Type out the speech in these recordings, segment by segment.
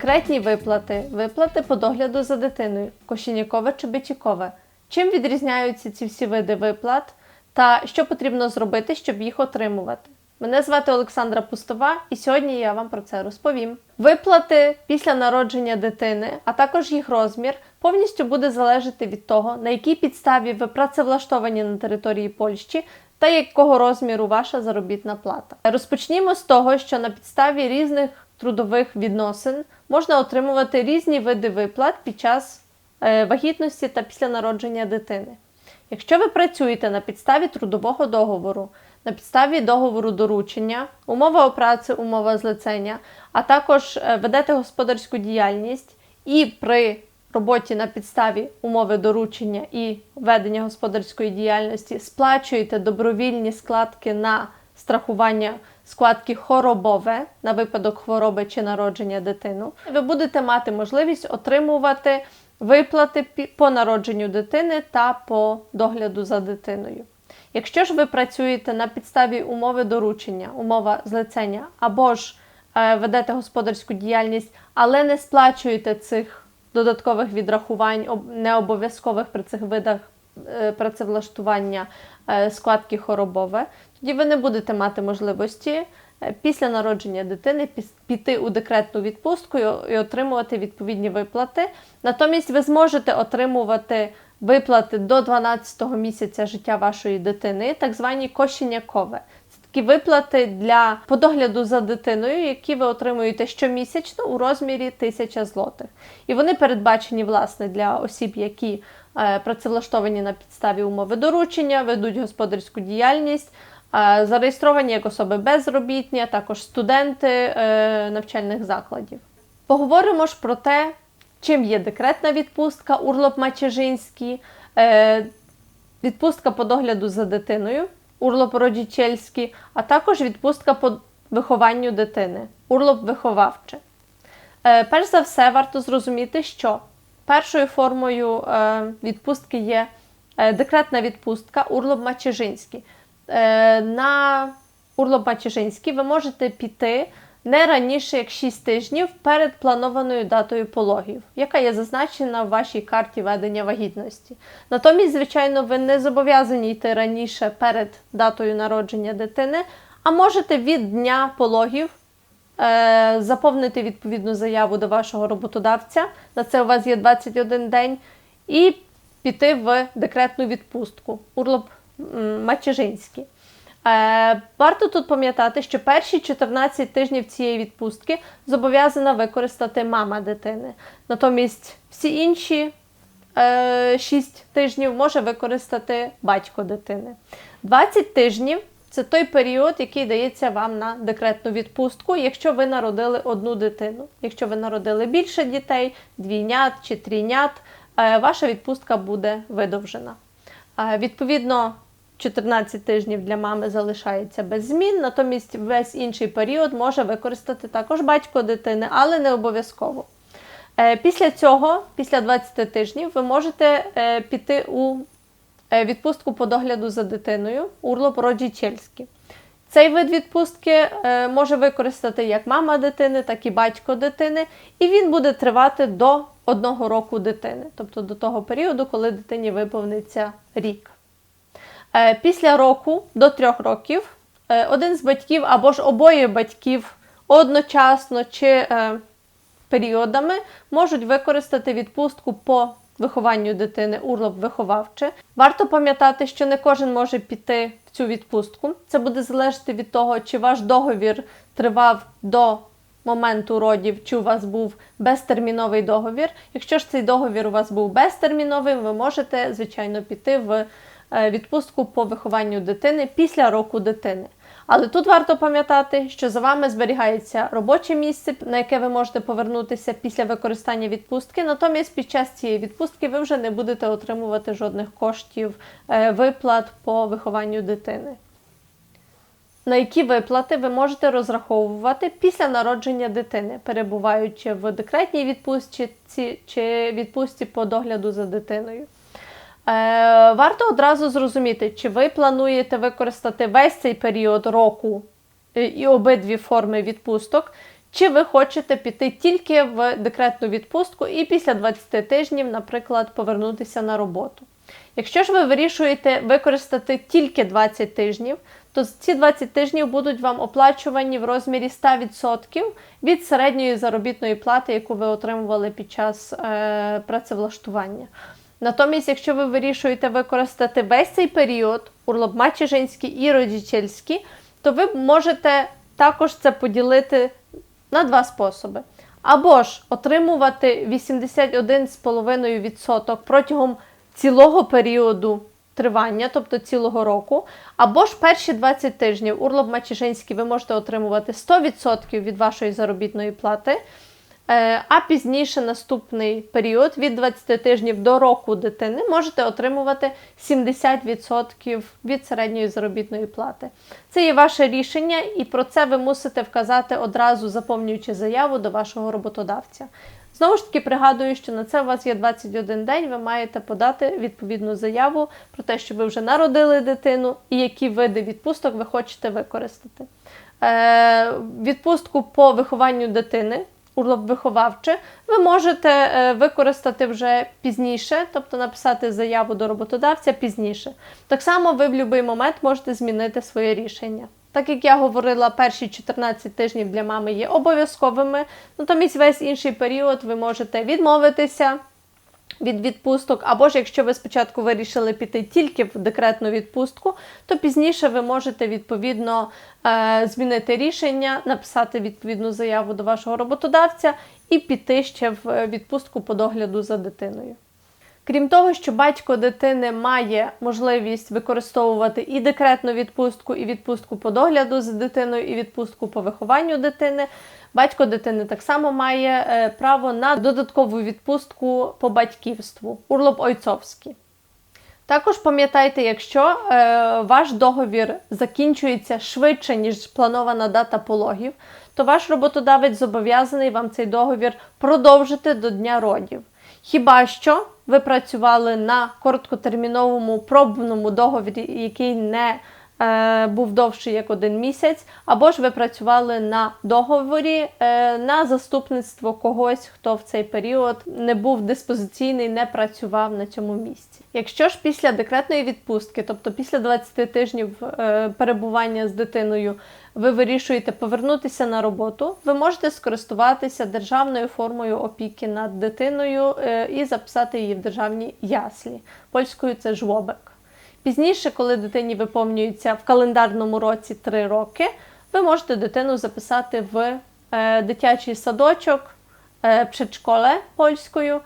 Декретні виплати, виплати по догляду за дитиною, кошенякове чи бичікове. Чим відрізняються ці всі види виплат та що потрібно зробити, щоб їх отримувати? Мене звати Олександра Пустова, і сьогодні я вам про це розповім. Виплати після народження дитини, а також їх розмір, повністю буде залежати від того, на якій підставі ви працевлаштовані на території Польщі та якого розміру ваша заробітна плата. Розпочнімо з того, що на підставі різних трудових відносин можна отримувати різні види виплат під час е, вагітності та після народження дитини. Якщо ви працюєте на підставі трудового договору, на підставі договору доручення, умова о праці, умова злицення, а також е, ведете господарську діяльність і при роботі на підставі умови доручення і ведення господарської діяльності сплачуєте добровільні складки на страхування складки хоробове на випадок хвороби чи народження дитину, ви будете мати можливість отримувати виплати по народженню дитини та по догляду за дитиною. Якщо ж ви працюєте на підставі умови доручення, умова злицення, або ж е, ведете господарську діяльність, але не сплачуєте цих додаткових відрахувань, не обов'язкових при цих видах е, працевлаштування е, складки хоробове, тоді ви не будете мати можливості е, після народження дитини піти у декретну відпустку і отримувати відповідні виплати. Натомість ви зможете отримувати виплати до 12-го місяця життя вашої дитини, так звані кошенякове. Це такі виплати для по догляду за дитиною, які ви отримуєте щомісячно у розмірі 1000 злотих. І вони передбачені власне для осіб, які е, працевлаштовані на підставі умови доручення, ведуть господарську діяльність, зареєстровані як особи безробітні, також студенти е, навчальних закладів. Поговоримо ж про те, чим є декретна відпустка, урлоп мачежинський, е, відпустка по догляду за дитиною, урлоп родічельський, а також відпустка по вихованню дитини, урлоп виховавче. Е, Перш за все, варто зрозуміти, що першою формою відпустки є декретна відпустка урлоп мачежинський. Е, На урлоп мачежинський ви можете піти не раніше як 6 тижнів перед планованою датою пологів, яка є зазначена в вашій карті ведення вагітності. Натомість, звичайно, ви не зобов'язані йти раніше перед датою народження дитини, а можете від дня пологів е, заповнити відповідну заяву до вашого роботодавця. На це у вас є 21 день, і піти в декретну відпустку. Урлоп м, Мачежинський. Е, варто тут пам'ятати, що перші 14 тижнів цієї відпустки зобов'язана використати мама дитини. Натомість всі інші е, 6 тижнів може використати батько дитини. 20 тижнів це той період, який дається вам на декретну відпустку, якщо ви народили одну дитину. Якщо ви народили більше дітей, двійнят чи трійнят, е, ваша відпустка буде видовжена. Е, Відповідно, 14 тижнів для мами залишається без змін, натомість весь інший період може використати також батько дитини, але не обов'язково. Е, Після цього, після 20 тижнів, ви можете е, піти у е, відпустку по догляду за дитиною, урлоп родічельський. Цей вид відпустки може використати як мама дитини, так і батько дитини, і він буде тривати до одного року дитини, тобто до того періоду, коли дитині виповниться рік. Е, Після року до трьох років е, один з батьків або ж обоє батьків одночасно чи е, періодами можуть використати відпустку по вихованню дитини урлоп виховавче. Варто пам'ятати, що не кожен може піти в цю відпустку. Це буде залежати від того, чи ваш договір тривав до моменту родів, чи у вас був безтерміновий договір. Якщо ж цей договір у вас був безтерміновим, ви можете, звичайно, піти в відпустку по вихованню дитини після року дитини. Але тут варто пам'ятати, що за вами зберігається робоче місце, на яке ви можете повернутися після використання відпустки. Натомість під час цієї відпустки ви вже не будете отримувати жодних коштів е, виплат по вихованню дитини. На які виплати ви можете розраховувати після народження дитини, перебуваючи в декретній відпустці чи відпустці по догляду за дитиною. Е, варто одразу зрозуміти, чи ви плануєте використати весь цей період року е, і обидві форми відпусток, чи ви хочете піти тільки в декретну відпустку і після 20 тижнів, наприклад, повернутися на роботу. Якщо ж ви вирішуєте використати тільки 20 тижнів, то ці 20 тижнів будуть вам оплачувані в розмірі 100% від середньої заробітної плати, яку ви отримували під час е, працевлаштування. Натомість, якщо ви вирішуєте використати весь цей період, урлобмачі-женський і родічельський, то ви можете також це поділити на два способи. Або ж отримувати 81,5% протягом цілого періоду тривання, тобто цілого року, або ж перші 20 тижнів урлоб Мачижинський ви можете отримувати 100% від вашої заробітної плати. Е, А пізніше наступний період від 20 тижнів до року дитини можете отримувати 70% від середньої заробітної плати. Це є ваше рішення, і про це ви мусите вказати одразу, заповнюючи заяву до вашого роботодавця. Знову ж таки, пригадую, що на це у вас є 21 день, ви маєте подати відповідну заяву про те, що ви вже народили дитину і які види відпусток ви хочете використати. Е, відпустку по вихованню дитини виховавче, ви можете е, використати вже пізніше, тобто написати заяву до роботодавця пізніше. Так само ви в будь-який момент можете змінити своє рішення. Так як я говорила, перші 14 тижнів для мами є обов'язковими, натомість весь інший період ви можете відмовитися від відпусток, або ж якщо ви спочатку вирішили піти тільки в декретну відпустку, то пізніше ви можете відповідно е, змінити рішення, написати відповідну заяву до вашого роботодавця і піти ще в відпустку по догляду за дитиною. Крім того, що батько дитини має можливість використовувати і декретну відпустку, і відпустку по догляду за дитиною, і відпустку по вихованню дитини, батько дитини так само має е, право на додаткову відпустку по батьківству урлоб ойцовський. Також пам'ятайте, якщо е, ваш договір закінчується швидше, ніж планована дата пологів, то ваш роботодавець зобов'язаний вам цей договір продовжити до дня родів. Хіба що ви працювали на короткотерміновому пробному договорі, який не е, був довший як один місяць, або ж ви працювали на договорі е, на заступництво когось, хто в цей період не був диспозиційний, не працював на цьому місці. Якщо ж після декретної відпустки, тобто після 20 тижнів е, перебування з дитиною, ви вирішуєте повернутися на роботу, ви можете скористуватися державною формою опіки над дитиною і записати її в державні яслі. Польською це жвобек. Пізніше, коли дитині виповнюється в календарному році 3 роки, ви можете дитину записати в е, дитячий садочок, е, предшколе польською,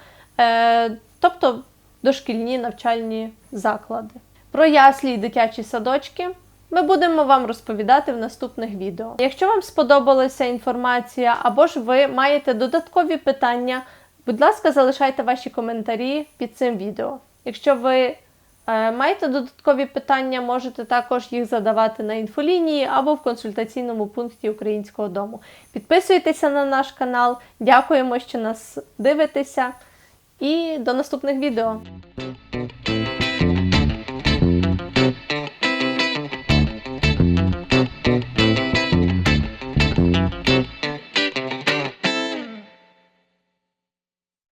тобто дошкільні навчальні заклади. Про яслі і дитячі садочки ми будемо вам розповідати в наступних відео. Якщо вам сподобалася інформація або ж ви маєте додаткові питання, будь ласка, залишайте ваші коментарі під цим відео. Якщо ви е, маєте додаткові питання, можете також їх задавати на інфолінії або в консультаційному пункті Українського дому. Підписуйтеся на наш канал, дякуємо, що нас дивитеся, і до наступних відео!